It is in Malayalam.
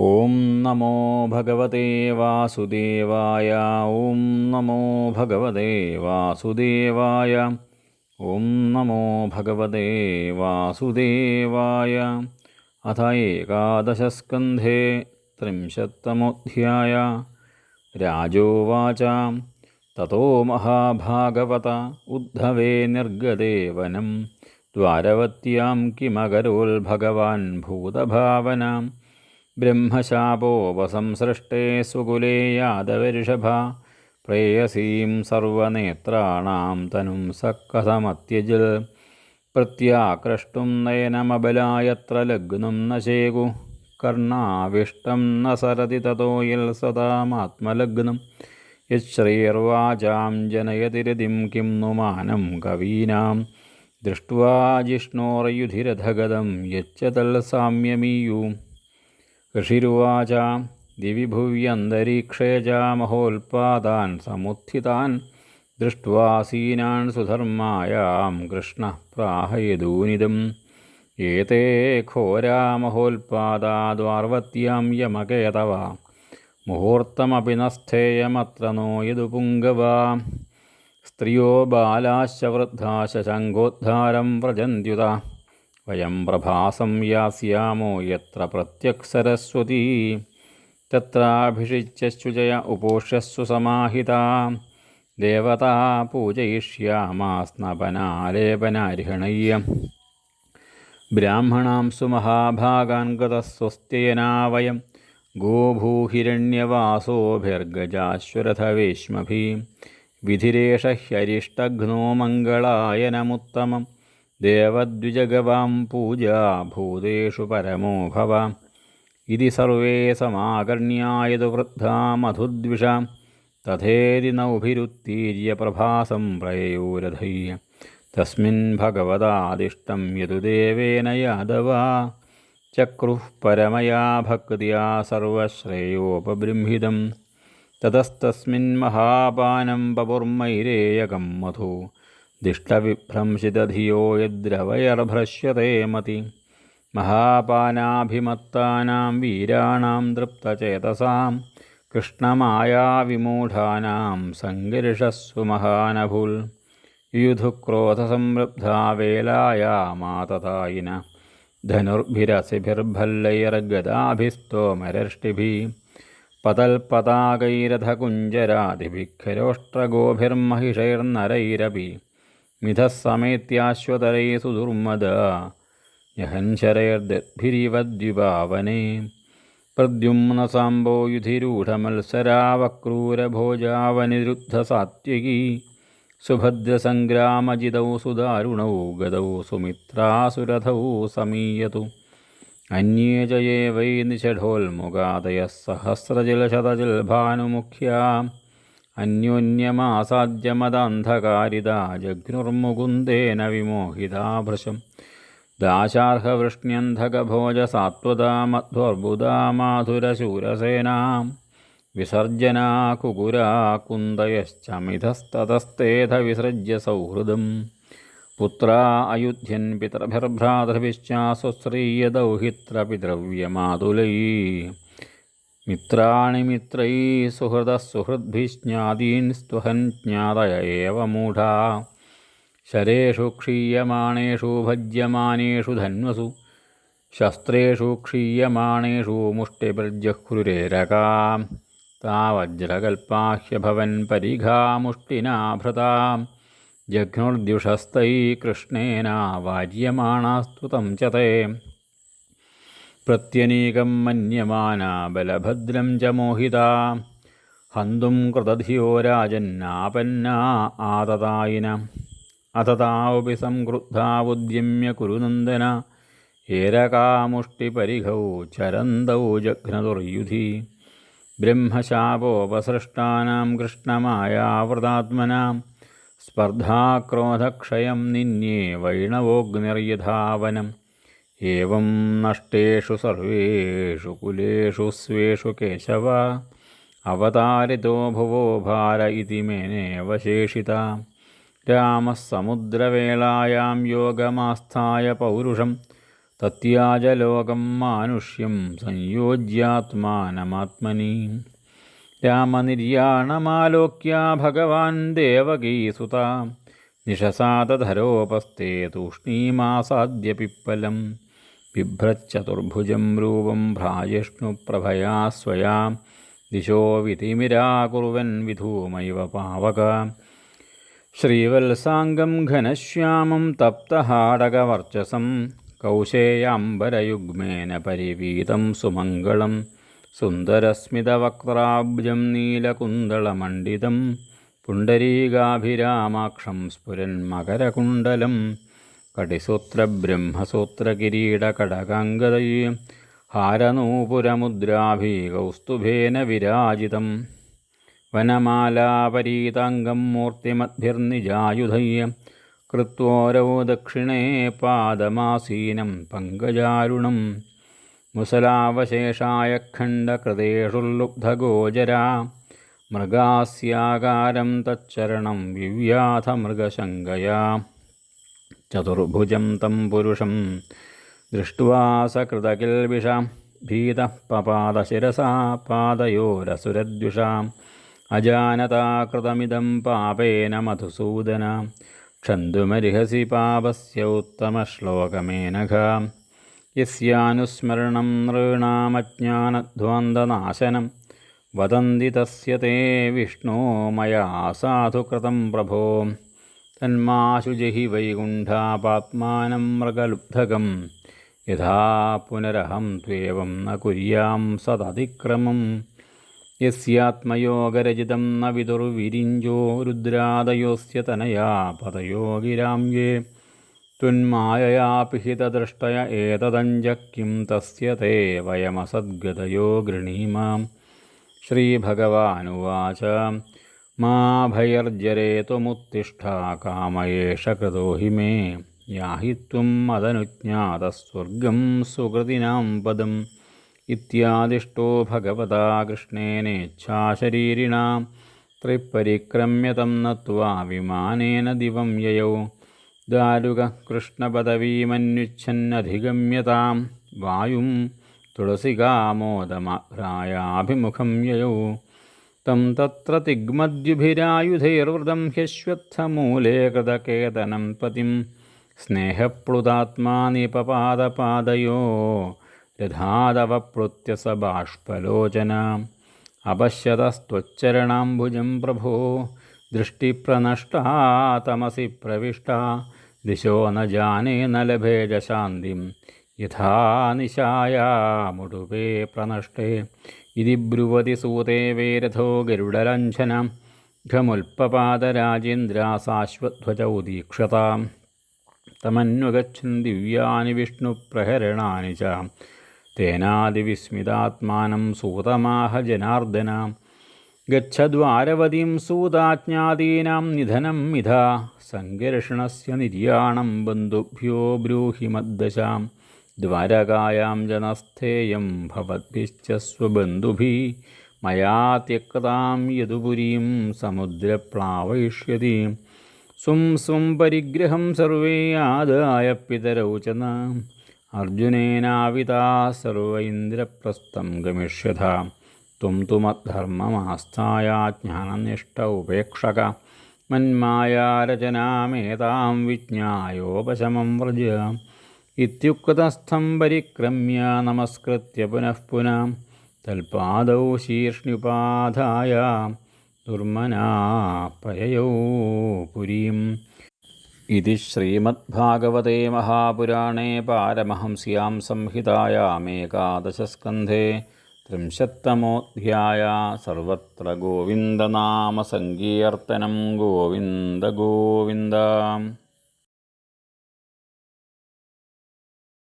ഓം നമോ ഭഗവതേ വാസുദേവായ ഓം നമോ ഭഗവതേ വാസുദേവായ ഓം നമോ ഭഗവതേ വാസുദേവായ. അഥ ഏകാദശസ്കന്ധേ ത്രിംശത്തമോധ്യായ. രാജോവാച തतो മഹാഭാഗവത ഉദ്ധവേ നിർഗതേ വനം ദ്വാരവത്യാം കിമകരോൽഭഗവാൻ ഭൂതഭാവനാം. ബ്രഹ്മശാപോപസംസൃഷ്ടേ സ്വകുലേ യാദവഋഷഭ പ്രേയസീം സർവനേത്രാണാം തനും സക്കഥമത്യജിൽ. പ്രത്യാകൃഷ്ടും നയനമബലായത്ര ലഗ്നം നശേകു. ശേകു കർണാവിഷ്ടം ന സരതി തതോയിൽ സദാമാത്മലഗ്നം യശ്രീർവാചാം ജനയതിരതിം കിം നുമാനം കവീനാം. ദൃഷ്ട്വാ ജിഷ്ണോർയുധിരഥഗതം യച്ച തൽ സാമ്യമീയൂ. ഋഷിരുവാച ദിവി ഭുവ്യന്തരീക്ഷേ ച മഹോൽപാദാൻ സമുത്ഥിതാൻ ദൃഷ്ട്വാസീനാൻ സുധർമായാം കൃഷ്ണ പ്രാഹയദൂനിതം. ഏതേ ഘോരാ മഹോൽപാദാദ്വാർവത്യാം യമകേതവ മുഹൂർത്തമപി നസ്ഥേയമത്ര നോ യദു പുങ്കവാ. സ്ത്രിയോ ബാലാശ്ച വൃദ്ധാശ ശങ്കോദ്ധാരം വ്രജന്ത്യുത വയം പ്രഭാസം യാസ്യാമോ യത്ര പ്രത്യക്സരസ്വതീ തത്രാഭിഷിച്യശുചയ ഉപോഷ്യസ്സു സമാഹിതാ ദേവതാ പൂജയിഷ്യാമാസ്നപനാലേപനാരിഹണയ്യ ബ്രാഹ്മണാംസു സുമഹാഭാഗാൻ ഗതസ്വസ്ത്യയനാ വയം ഗോഭൂഹിരണ്യവാസോഭിർഗജാശ്വരഥവേശ്മഭി വിധിരേഷ ഹ്യരിഷ്ടഘ്നോ മംഗളായനമുത്തമം ദേവദ്വിജഗവാം പൂജാ ഭൂതേഷു പരമോ ഭവ. ഇതി സർവേ സമാകർണ്യായതു വൃദ്ധാ മധുദ്വിഷാം തഥേതി നൗഭിരുത്തീര്യ പ്രഭാസം പ്രയയൂരധയ്യ. തസ്മിൻ ഭഗവതാദിഷ്ടം യതു ദേവേന യാദവാ. ചക്രുഃ പരമയാ ഭക്തിയാ സർവശ്രേയോപബൃംഹിതം. തതസ്തസ്മിൻ മഹാപാനം ബപുർമൈരേയകം മധു. ദിഷ്ടവിഭ്രംശിതധിയോ യദ്രവയർഭ്രശ്യത്തെ മതി. മഹാപാനാഭിമത്താനാം വീരാണാം തൃപ്തചേതസാം കൃഷ്ണമായാവിമൂഢാനാം സങ്കർഷസ്സു മഹാനഭുൽ. യുധുക്രോധസംരബ്ധാ വേലായാമാതതായിന ധനുർഭിരസിഭിർഭല്ലൈർഗദാഭിസ്തോമരഷ്ടിഭി പതൽപതാകൈരഥകുഞ്ചരാതിഭിഖരോഷ്ട്രഗോഭിർമഹിഷൈർനരൈരപി മിഥः സമേത്യാശ്വതരൈ സുദുർമദ യഹൻശരൈർദ്ഭിരിവദ്വിപാവനെ പ്രദ്യുമ്നസാംബോ യുധിരൂഢമത്സരാവക്രൂരഭോജാവനിരുദ്ധസാത്വികീ സുഭദ്രസംഗ്രാമജിതൗ സുദാരുണൗ ഗതൗ സുമിത്രാസുരഥൗ സമീയതു അന്യേ ജയേ വൈ നിഷഢോൽമുഖാദയः സഹസ്രജലശതജൽഭാനുമുഖ്യാ അന്യോന്യമാസാദ്യമദാന്ധകാരിതാ ജഘ്നുർമുകുന്ദേന വിമോഹിതാ ഭൃശം. ദാശാർഹവൃഷ്ണ്യന്ധകഭോജസാത്വതാ മധ്വർബുദാ മാധുരശൂരസേനാം വിസർജനാ കുകുരാ കുന്ദയശ്ചമിതസ്തതസ്തേധ വിസൃജ്യ സൗഹൃദം പുത്രാ അയുധ്യൻ പിതൃഭിർഭ്രാതൃഭിശ്ചാസ്വശ്രീയദൗഹിത്ര പിതൃവ്യമാതുലൈ മിത്രാണി മിത്രൈ സുഹൃദസുഹൃദ്ഭിജ്ഞാതീൻ സ്തുഹൻ ജ്ഞാതയ ഏവ മൂഢാ ശരേഷു ക്ഷീയമാണേഷു ഭജ്യമാനേഷു ധന്വസു ശസ്ത്രേഷു ക്ഷീയമാണേഷു മുഷ്ടിഭിർജഹ്രുരേരകാ താവജ്രകൽപ്പാഹ്യഭവൻ പരിഘാമുഷ്ടിനാഭൃതാം ജഘ്നുർദ്യുഷസ്തൈ കൃഷ്ണേന വാര്യമാണാസ്തു തം ച പ്രത്യനീകം മന്യമാന ബലഭദ്രം ച മോഹിത. ഹന്തും കൃതധിയോ രാജന്നാപന്ന ആതതായിന. അതതാവപി സംക്രുദ്ധാവുദ്യമ്യ കുരുനന്ദന. ഏരകാമുഷ്ടിപരിഘൗ ചരന്തൗ ജഘ്നതുർയുധി. ബ്രഹ്മശാപോപസൃഷ്ടാനാം കൃഷ്ണമായാവൃതാത്മനാം. സ്പർദ്ധാക്രോധക്ഷയം നിന്യേ വൈണവോഗ്നിർയഥാവനം. ഏവം നഷ്ടേഷു സർവേഷു കുലേഷു സ്വേഷു കേശവ അവതാരിതോ ഭുവോ ഭാര ഇതി മേനേവശേഷിത രാമः സമുദ്രവേളായാം യോഗമാസ്ഥായ പൗരുഷം. തത്യാജലോകം മാനുഷ്യം സംയോജ്യാത്മാനമാത്മനി. രാമനിര്യാണമാലോക്യ ഭഗവാൻ ദേവകീസുത. നിഷസാദധരോപസ്ഥേ തൂഷ്ണീമാസാദ്യ പിപ്പലം. ബിഭ്രച്ചതുർഭുജം രൂപം ഭ്രാജിഷ്ണുപ്രഭയാ സ്വയാ ദിശോ വിധിമിരാകുർവൻ വിധൂമൈവ പാവക ശ്രീവത്സാംഗം ഘനശ്യാമം തപ്തഹാടകവർച്ചസം കൗശേയാംബരയുഗ്മേന പരിവീതം സുമംഗളം സുന്ദരസ്മിതവക്ത്രാബ്ജം നീലകുന്തളമണ്ഡിതം പുണ്ടരീകാഭിരാമാക്ഷം സ്ഫുരൻ മകരകുണ്ടലം കടിസൂത്രബ്രഹ്മസൂത്രകിരീടകടകാംഗതയേ ഹാരനൂപുരമുദ്രാഭി കൗസ്തുഭേന വിരാജിതം. വനമാലാപരീതാംഗം മൂർത്തിമദ്ഭിർനിജായുധയ്യ കൃത്വോരോ ദക്ഷിണേ പാദമാസീനം പങ്കജാരുണം. മുസലാവശേഷായ ഖണ്ഡകൃതേഷുല്ലുബ്ധഗോചരാ. മൃഗാസ്യാകാരം തച്ചരണം വിവ്യാധമൃഗശങ്കയാ. ചതുർഭുജം തം പുരുഷം ദൃഷ്ട്വാ സകൃതകിൽവിഷാം ഭീതഃ പപാദശിരസാ പാദയോരസുരദ്വിഷാം അജാനതാകൃതമിതം പാപേന മധുസൂദന ക്ഷന്തുമരിഹസി പാപസ്യോത്തമശ്ലോകമേനഘ യസ്യാനുസ്മരണം നൃണാമജ്ഞാനധ്വാന്തനാശനം വദന്തി തസ്യ തേ വിഷ്ണോ മയാ സാധുകൃതം പ്രഭോ തന്മാശുജഹി വൈകുണ്ഠാപാത്മാനം മൃഗലുബ്ധകം യഥാ പുനരഹം ത്വേവം ന കുര്യാം സദതിക്രമം യസ്യാത്മയോഗരചിതം ന വിദുർവിരിഞ്ചോ രുദ്രാദയോസ്യ തനയാ പതയോ ഗിരാംയേ त्वन्मायया पिहितदृष्टय एतदञ्ज किं तस्य ते वयमसद्गतयो गृणीमां श्रीभगवानुवाच മാ ഭയർജരേത്വമുത്തിഷ്ഠ കാമയേഷ കൃതോ ഹി മേ യാഹിത്വം മതനുജ്ഞാതസ്വർഗം സുഹൃതിനാം പദം ഇത്യാദിഷ്ടോ ഭഗവതാ കൃഷ്ണേനേച്ഛാശരീരിണ ത്രിപരിക്രമ്യതം നത്വാ വിമാനേന ദിവം യയൗ ദാരുക കൃഷ്ണപദവീമന്യുച്ഛന്നധിഗമ്യതാം വായും തുളസികാമോദമഭ്രായാഭിമുഖം യയൗ തം തത്ര തിഗ്മദ്യുഭിരായുധൈർവൃതം ഹ്യശ്വത്ഥമൂലേ കൃതകേതനം പതിം. സ്നേഹപ്ലുതാത്മാനിപപാദപാദയോ രഥാദവപ്ലുത്യ സ ബാഷ്പലോചന അപശ്യതസ്ത്വച്ചരണാംബുജം പ്രഭോ. ദൃഷ്ടിപ്രനഷ്ടാ പ്രവിഷ്ടാ. ദിശോ ന ജാനേ ന ലഭേ ജശാന്തിം യഥാ നിശായാമുടുപേ പ്രനഷ്ടേ ഇതി ബ്രുവതി സൂതേ വേരഥോ ഗരുഡലഞ്ഛന ഘമുൽപ്പപാദരാജേന്ദ്രാസാശ്വധ്വജൗ ദീക്ഷതാം തമന്വഗച്ഛൻ ദിവ്യാനി വിഷ്ണുപ്രഹരണാനി ച. തേനാദിവിസ്മിതാത്മാനം സൂതമാഹ ജനാർദ്ദന. ഗച്ഛദ്വാരവതിം സൂതാജ്ഞാതീനാം നിധനം മിഥ സങ്കർഷണസ്യ നിര്യാണം ബന്ധുഭ്യോ ബ്രൂഹി മദ്ദശാം. ദ്വാരകായാം ജനസ്ഥേയം ഭവദ്ഭിശ്ച സ്വബന്ധുഭി. മയാ ത്യക്താം യദുപുരീം സമുദ്രപ്ലാവയിഷ്യതി. സ്വം സ്വം പരിഗ്രഹം സർവേ ആദായ പിതരൗ ച ന. അർജുനേനാവിതാ സർവ ഇന്ദ്രപ്രസ്ഥം ഗമിഷ്യഥ. ത്വം തു മദ്ധർമ്മമാസ്ഥായ ജ്ഞാനനിഷ്ഠ ഉപേക്ഷക. മന്മായാരചനാമേതാം വിജ്ഞായോപശമം വ്രജ. ഇത്യുക്തസ്ഥം പരിക്രമ്യ നമസ്കൃത്യ പുനഃ പുനഃ തൽപാദൗ ശീർഷ്ണ്യുപാധായ ദുർമനാ പയയൗ പുരീം ഇതി ശ്രീമദ്ഭാഗവതേ മഹാപുരാണേ പാരമഹംസ്യാം സംഹിതായാമേകാദശസ്കന്ധേ त्रिंशत्तमोऽध्याय सर्वत्र गोविन्दनामसङ्कीर्तनं गोविन्द गोविन्द